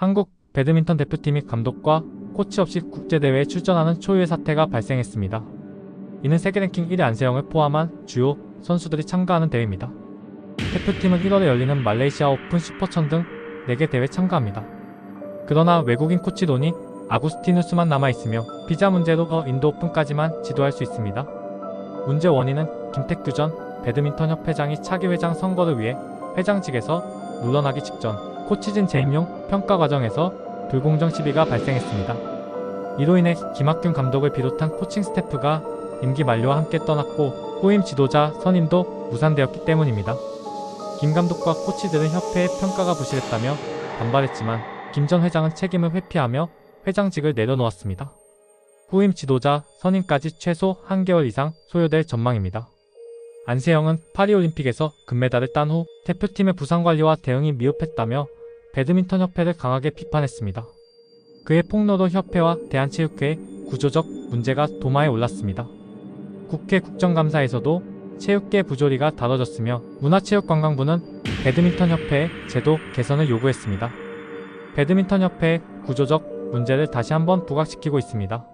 한국 배드민턴 대표팀이 감독과 코치 없이 국제대회에 출전하는 초유의 사태가 발생했습니다. 이는 세계 랭킹 1위 안세영을 포함한 주요 선수들이 참가하는 대회입니다. 대표팀은 1월에 열리는 말레이시아 오픈 슈퍼천 등 4개 대회 참가합니다. 그러나 외국인 코치론이 아구스티누스만 남아있으며 비자 문제로 어 인도 오픈까지만 지도할 수 있습니다. 문제 원인은 김택규 전 배드민턴 협회장이 차기 회장 선거를 위해 회장직에서 물러나기 직전 코치진 재임용 평가 과정에서 불공정 시비가 발생했습니다. 이로 인해 김학균 감독을 비롯한 코칭 스태프가 임기 만료와 함께 떠났고 후임 지도자 선임도 무산되었기 때문입니다. 김 감독과 코치들은 협회의 평가가 부실했다며 반발했지만 김 전 회장은 책임을 회피하며 회장직을 내려놓았습니다. 후임 지도자 선임까지 최소 한 개월 이상 소요될 전망입니다. 안세영은 파리올림픽에서 금메달을 딴 후 대표팀의 부상 관리와 대응이 미흡했다며 배드민턴 협회를 강하게 비판했습니다. 그의 폭로로 협회와 대한체육회의 구조적 문제가 도마에 올랐습니다. 국회 국정감사에서도 체육계 부조리가 다뤄졌으며 문화체육관광부는 배드민턴 협회의 제도 개선을 요구했습니다. 배드민턴 협회의 구조적 문제를 다시 한번 부각시키고 있습니다.